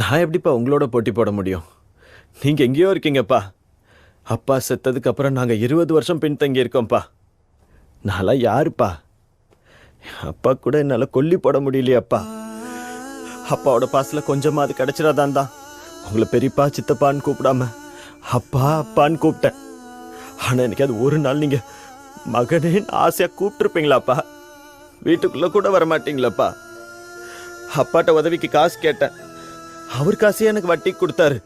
நான் எப்படிப்பா உங்களோட போட்டி போட முடியும்? நீங்கள் எங்கேயோ இருக்கீங்கப்பா. அப்பா செத்ததுக்கு அப்புறம் நாங்கள் இருபது வருஷம் பின்தங்கி இருக்கோம்ப்பா நான்லாம் யாருப்பா? என் அப்பா கூட என்னால் கொல்லி போட முடியலையாப்பா. அப்பாவோட பாசல கொஞ்சமாவது கிடச்சிடாதான் தான் உங்களை பெரியப்பா சித்தப்பான்னு கூப்பிடாம அப்பா அப்பான்னு கூப்பிட்டேன். ஆனால் எனக்கு அது ஒரு நாள் நீங்கள் மகனேன்னு ஆசையாக கூப்பிட்டுருப்பீங்களாப்பா? வீட்டுக்குள்ளே கூட வரமாட்டீங்களாப்பா? அப்பாட்ட உதவிக்கு காசு கேட்டேன். அவர் காசையே எனக்கு வட்டி கொடுத்தாரு.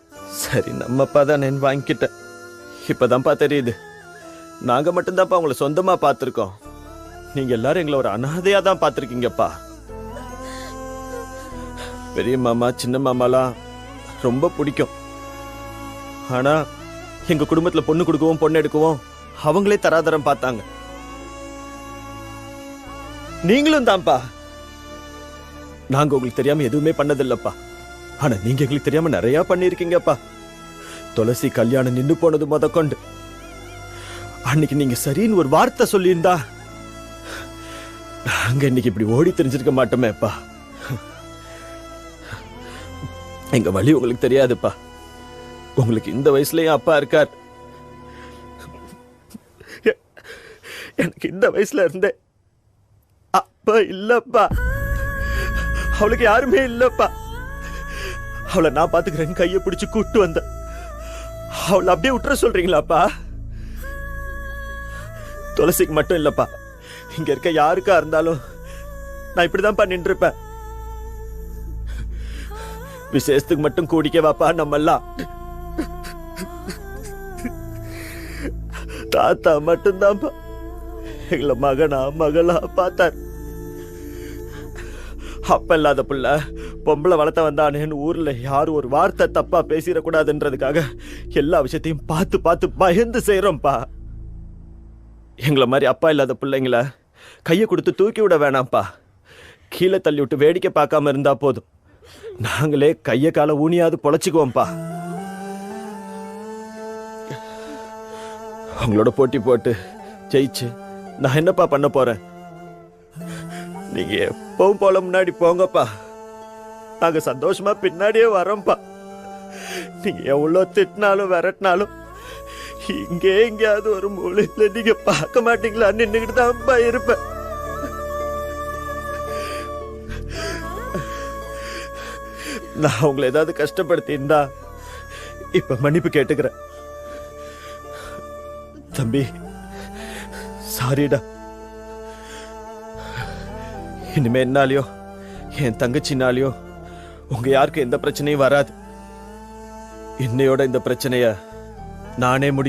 சரி நம்ம அப்பா தான் நான் வாங்கிக்கிட்டேன். இப்பதான்ப்பா தெரியுது நாங்க மட்டும்தான்ப்பா உங்களை சொந்தமா பார்த்துருக்கோம். நீங்க எல்லாரும் எங்களை ஒரு அனாதையா தான் பார்த்துருக்கீங்கப்பா. பெரிய மாமா சின்ன மாமாலாம் ரொம்ப பிடிக்கும். ஆனா எங்க குடும்பத்துல பொண்ணு கொடுக்கவும் பொண்ணு எடுக்கவும் அவங்களே தராதரம் பார்த்தாங்க. நீங்களும் தான்ப்பா. நாங்க உங்களுக்கு தெரியாம எதுவுமே பண்ணதில்லப்பா. ஆனா நீங்க எங்களுக்கு தெரியாம நிறைய பண்ணிருக்கீங்கப்பா துளசி கல்யாணம் நின்று போனது முதற்கொண்டு. அன்னைக்கு நீங்க சரின்னு ஒரு வார்த்தை சொல்லியிருந்தா நாங்க இன்னைக்கு இப்படி ஓடி தெரிஞ்சிருக்க மாட்டோமேப்பா. எங்க வழி உங்களுக்கு தெரியாதுப்பா. உங்களுக்கு இந்த வயசுலயும் அப்பா இருக்கார். எனக்கு இந்த வயசுல இருந்தே அப்பா இல்லப்பா. அவளுக்கு யாருமே இல்லப்பா. அவளை நான் பாத்துக்கிறேன் கையை பிடிச்சு கூட்டு வந்த அவளை அப்படியே விட்டுற சொல்றீங்களாப்பா? துளசிக்கு மட்டும் இல்லப்பா. இங்க இருக்க யாருக்கா இருந்தாலும் நான் இப்படிதான் பண்ணிட்டு இருப்பேன் விசேஷத்துக்கு மட்டும் கூடிக்க வாப்பா நம்ம எல்லாம் தாத்தா மட்டும்தான்ப்பா. எங்களை மகனா மகளா பார்த்தார். அப்ப இல்லாத புள்ள பொம்பளை வளர்த்த வந்தானேன்னு ஊரில் யாரும் ஒரு வார்த்தை தப்பாக பேசிடக்கூடாதுன்றதுக்காக எல்லா விஷயத்தையும் பார்த்து பார்த்து பயந்து செய்கிறோம்ப்பா எங்களை மாதிரி அப்பா இல்லாத பிள்ளைங்கள கையை கொடுத்து தூக்கி விட வேணாம்ப்பா. கீழே தள்ளி விட்டு வேடிக்கை பார்க்காம இருந்தா போதும். நாங்களே கையை காலை ஊனியாவது பொழைச்சிக்குவோம்ப்பா. உங்களோட போட்டி போட்டு ஜெயிச்சு நான் என்னப்பா பண்ண போறேன்? நீங்க எப்பவும் போல முன்னாடி போங்கப்பா. நாங்க சந்தோஷமா பின்னாடியே வரோம்ப்பா. நீங்க எவ்வளோ திட்டினாலும் விரட்டினாலும் இங்கே எங்கேயாவது ஒரு மூலையில நீங்க பார்க்க மாட்டீங்களா நின்றுகிட்டு தான்ப்பா இருப்பேன். நான் உங்களை ஏதாவது கஷ்டப்படுத்தி இருந்தா இப்ப மன்னிப்பு கேட்டுக்கிறேன். தம்பி சாரிடா. இனிமே என்னாலையோ என் தங்கச்சினாலையோ உங்க யாருக்கு எந்த பிரச்சனையும் வராது. இன்னையோட இந்த பிரச்சனைய நானே முடி